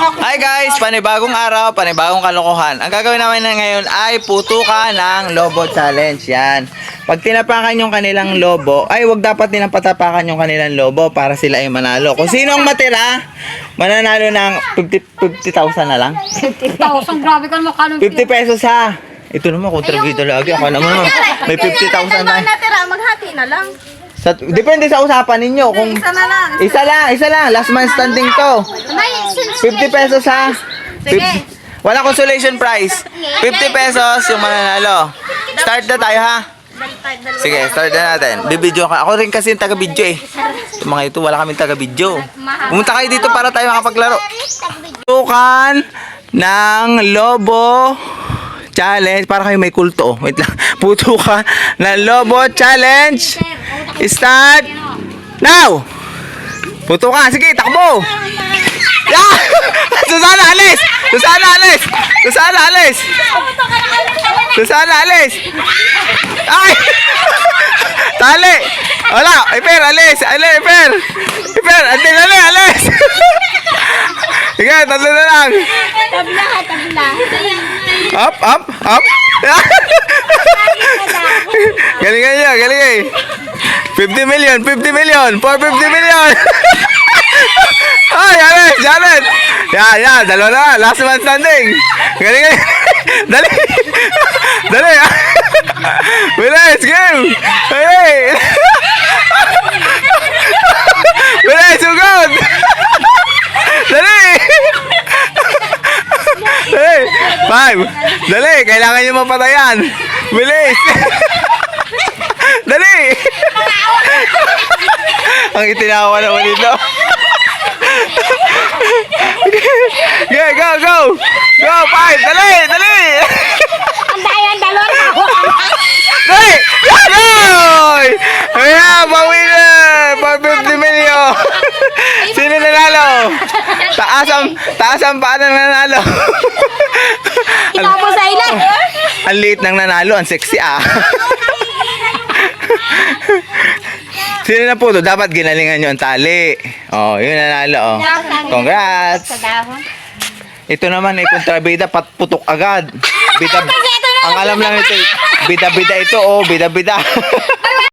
Hi guys! Panibagong araw, panibagong kalokohan. Ang gagawin namin na ngayon ay putukan ng Lobo Challenge. Yan. Pag tinapakan yung kanilang lobo, ay wag dapat nilang patapakan yung kanilang lobo para sila ay manalo. Kung sino ang matira, mananalo ng 50 50,000 na lang. 50,000, grabe ka naman kanong 50 pesos ha. Ito naman, kontrabida lagi. Ako naman may 50,000 na. natira, maghati na lang. Sa, depende sa usapan ninyo. Kung Isa na lang. isa lang, isa lang. Last man standing to. 50 pesos ha. Sige. 50 Wala consolation prize. 50 pesos yung mananalo. Start na tayo ha. Sige, start na natin. Bibidyo ka. Ako rin kasi yung taga-video eh. Yung mga ito, wala kaming taga-video. Pumunta kayo dito para tayo makapaglaro. Tukan ng Lobo Challenge. Para kayo may kulto. Wait lang. Putukan ng Lobo Challenge. Start now! Putukan. Sige, takbo! Yeah! Susana, alis! Susana, alis! Susana, alis! Susana, alis! Ay! Tali! Wala! Iper, alis! Alis, Iper! Iper, atin, alis, alis! Sige, tatlo na lang! Tabla, tabla. Up, up, up! galingan niya, galingan! 50 million, 50 million, 450 million! Ay, Janet, Janet! Yan, yan, dalawa na, last man standing! Galingan! Dali! Dali! Bilis, game! Hey! Bilis, sugod! Dali! Hey! Five! Dali! Kailangan niyo mapatayan! Bilis! Dali! Ang itinawa naman dito. Go, go, go! Go, five! Dali! Dali! Ang dayan, dalawa na ako. Dali! Dali! Ayan, bawi na! 450 million! Sino nanalo? Taas ang, taas ang paa ng nanalo. Tapos sa ilan. Ang liit ng nanalo, ang sexy ah. Sino na po to? Dapat ginalingan nyo ang tali. Oh, yun nanalo oh. Congrats! Sa dahon. Ito naman ay kontrabida patputok agad. Bida, ang alam lang ito, bida-bida ito oh, bida-bida.